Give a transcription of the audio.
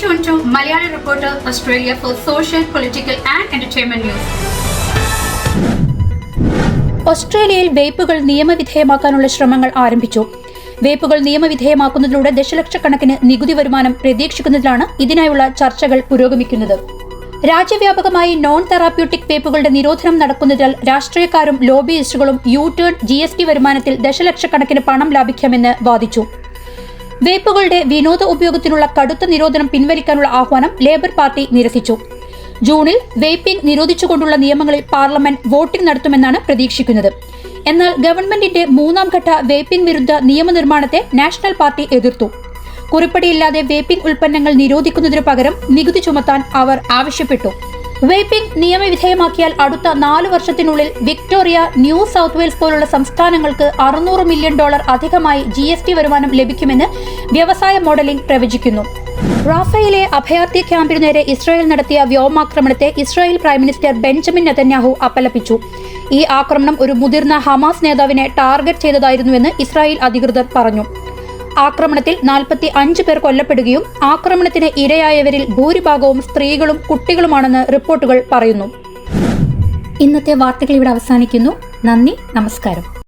tuned to Malayali Reporter Australia for social, political, and entertainment. ഓസ്ട്രേലിയയിൽ വേപ്പുകൾ നിയമവിധേയമാക്കാനുള്ള ശ്രമങ്ങൾ ആരംഭിച്ചു. വേപ്പുകൾ നിയമവിധേയമാക്കുന്നതിലൂടെ ദശലക്ഷക്കണക്കിന് നികുതി വരുമാനം പ്രതീക്ഷിക്കുന്നതിലാണ് ഇതിനായുള്ള ചർച്ചകൾ പുരോഗമിക്കുന്നത്. രാജ്യവ്യാപകമായി നോൺ തെറാപ്യൂട്ടിക് വേപ്പുകളുടെ നിരോധനം നടക്കുന്നതിനാൽ രാഷ്ട്രീയക്കാരും ലോബിയിസ്റ്റുകളും U turn G S T വരുമാനത്തിൽ ദശലക്ഷക്കണക്കിന് പണം ലാഭിക്കാമെന്ന് വാദിച്ചു. വേപ്പുകളുടെ വിനോദ ഉപയോഗത്തിനുള്ള കടുത്ത നിരോധനം പിൻവലിക്കാനുള്ള ആഹ്വാനം ലേബർ പാർട്ടി നിരസിച്ചു. ജൂണിൽ വേപ്പിംഗ് നിരോധിച്ചുകൊണ്ടുള്ള നിയമങ്ങളിൽ പാർലമെന്റ് വോട്ടിംഗ് നടത്തുമെന്നാണ് പ്രതീക്ഷിക്കുന്നത്. എന്നാൽ ഗവൺമെന്റിന്റെ മൂന്നാം ഘട്ട വേപ്പിംഗ് വിരുദ്ധ നിയമനിർമ്മാണത്തെ നാഷണൽ പാർട്ടി എതിർത്തു. കുറിപ്പടിയില്ലാതെ വേപ്പിംഗ് ഉൽപ്പന്നങ്ങൾ നിരോധിക്കുന്നതിനു പകരം നികുതി ചുമത്താൻ അവർ ആവശ്യപ്പെട്ടു. വേപ്പിംഗ് നിയമവിധേയമാക്കിയാൽ അടുത്ത നാല് വർഷത്തിനുള്ളിൽ വിക്ടോറിയ ന്യൂ സൗത്ത് വെയിൽസ് പോലുള്ള സംസ്ഥാനങ്ങൾക്ക് അറുന്നൂറ് മില്യൺ ഡോളർ അധികമായി ജി എസ് ടി വരുമാനം ലഭിക്കുമെന്ന് വ്യവസായ മോഡലിംഗ് പ്രവചിക്കുന്നു. റാഫയിലെ അഭയാർത്ഥി ക്യാമ്പിനു നേരെ ഇസ്രായേൽ നടത്തിയ വ്യോമാക്രമണത്തെ Israel prime minister Benjamin Netanyahu അപലപിച്ചു. ഈ ആക്രമണം ഒരു മുതിർന്ന ഹമാസ് നേതാവിനെ ടാർഗറ്റ് ചെയ്തതായിരുന്നുവെന്ന് ഇസ്രായേൽ അധികൃതർ പറഞ്ഞു. ആക്രമണത്തിൽ നാൽപ്പത്തി അഞ്ച് പേർ കൊല്ലപ്പെടുകയും ആക്രമണത്തിന് ഇരയായവരിൽ ഭൂരിഭാഗവും സ്ത്രീകളും കുട്ടികളുമാണെന്ന് റിപ്പോർട്ടുകൾ പറയുന്നു. ഇന്നത്തെ വാർത്തകൾ ഇവിടെ അവസാനിക്കുന്നു. നന്ദി നമസ്കാരം.